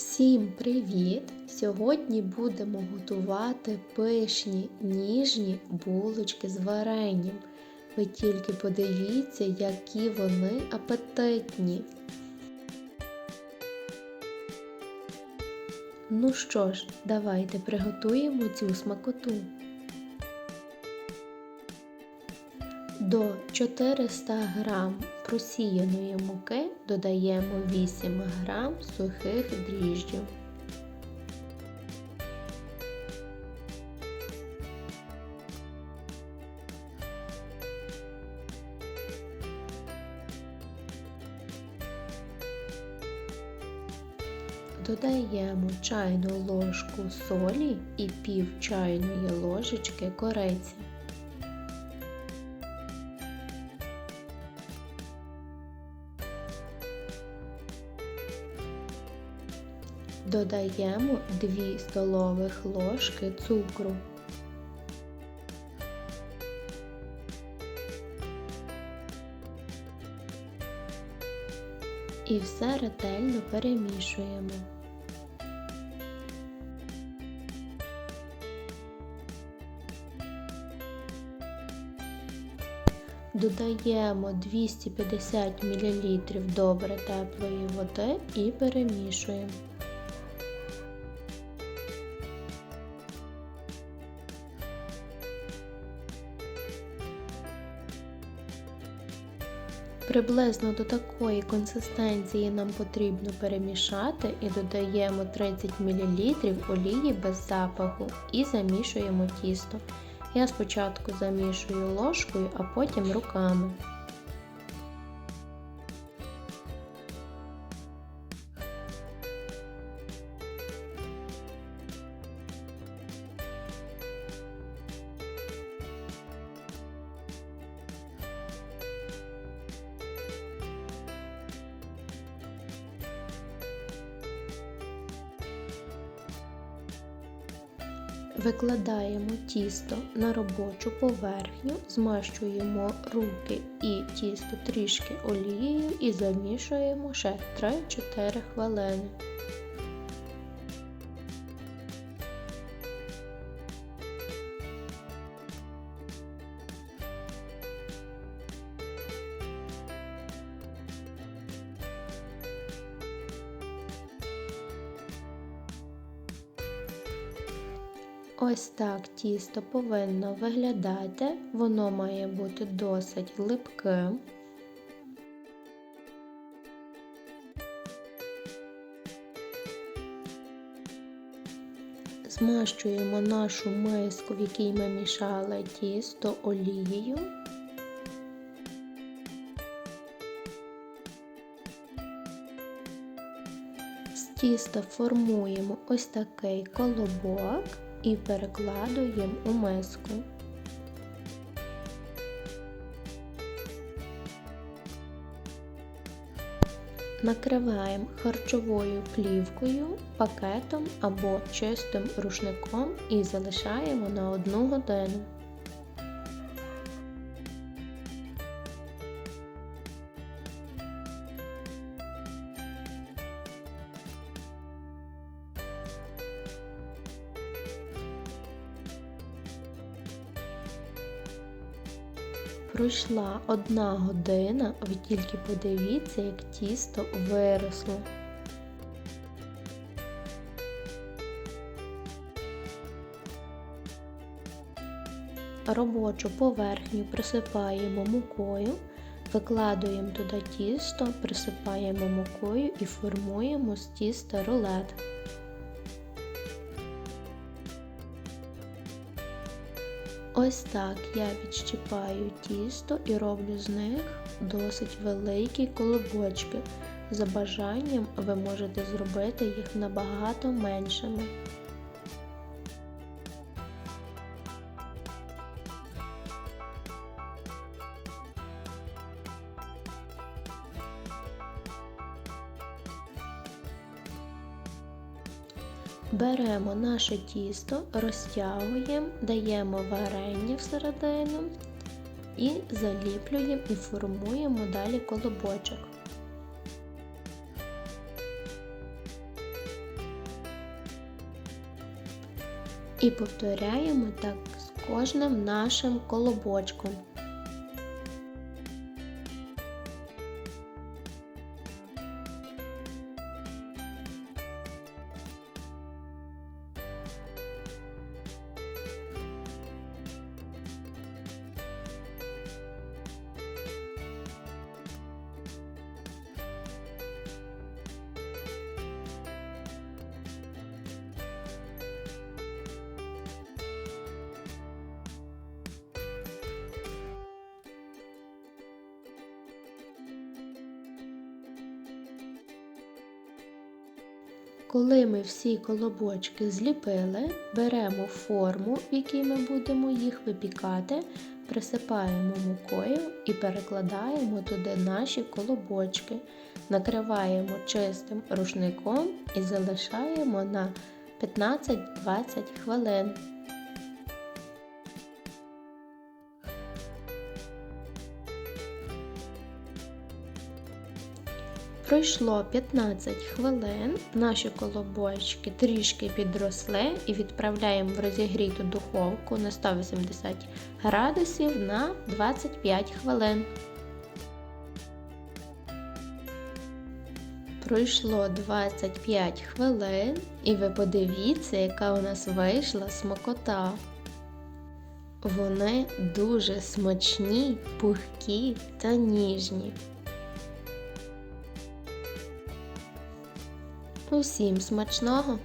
Всім привіт! Сьогодні будемо готувати пишні ніжні булочки з варенням. Ви тільки подивіться, які вони апетитні. Ну що ж, давайте приготуємо цю смакоту. До 400 г просіяної муки додаємо 8 г сухих дріжджів. Додаємо чайну ложку солі і пів чайної ложечки кориці. Додаємо 2 столових ложки цукру. І все ретельно перемішуємо. Додаємо 250 мл добре теплої води і перемішуємо. Приблизно до такої консистенції нам потрібно перемішати і додаємо 30 мл олії без запаху і замішуємо тісто. Я спочатку замішую ложкою, а потім руками. Викладаємо тісто на робочу поверхню, змащуємо руки і тісто трішки олією і замішуємо ще 3-4 хвилини. Ось так тісто повинно виглядати, воно має бути досить липким. Змащуємо нашу миску, в якій ми мішали тісто олією. З тіста формуємо ось такий колобок і перекладуємо у миску. Накриваємо харчовою плівкою, пакетом або чистим рушником і залишаємо на 1 годину. Пройшла одна година, ви тільки подивіться, як тісто виросло. Робочу поверхню присипаємо мукою, викладуємо туди тісто, присипаємо мукою і формуємо з тіста рулет. Ось так я відщипаю тісто і роблю з них досить великі колобочки. За бажанням ви можете зробити їх набагато меншими. Беремо наше тісто, розтягуємо, даємо варення всередину і заліплюємо і формуємо далі колобочок. І повторяємо так з кожним нашим колобочком. Коли ми всі колобочки зліпили, беремо форму, в якій ми будемо їх випікати, присипаємо мукою і перекладаємо туди наші колобочки, накриваємо чистим рушником і залишаємо на 15-20 хвилин. Пройшло 15 хвилин, наші колобочки трішки підросли і відправляємо в розігріту духовку на 180 градусів на 25 хвилин. Пройшло 25 хвилин і ви подивіться, яка у нас вийшла смакота. Вони дуже смачні, пухкі та ніжні. Усім смачного!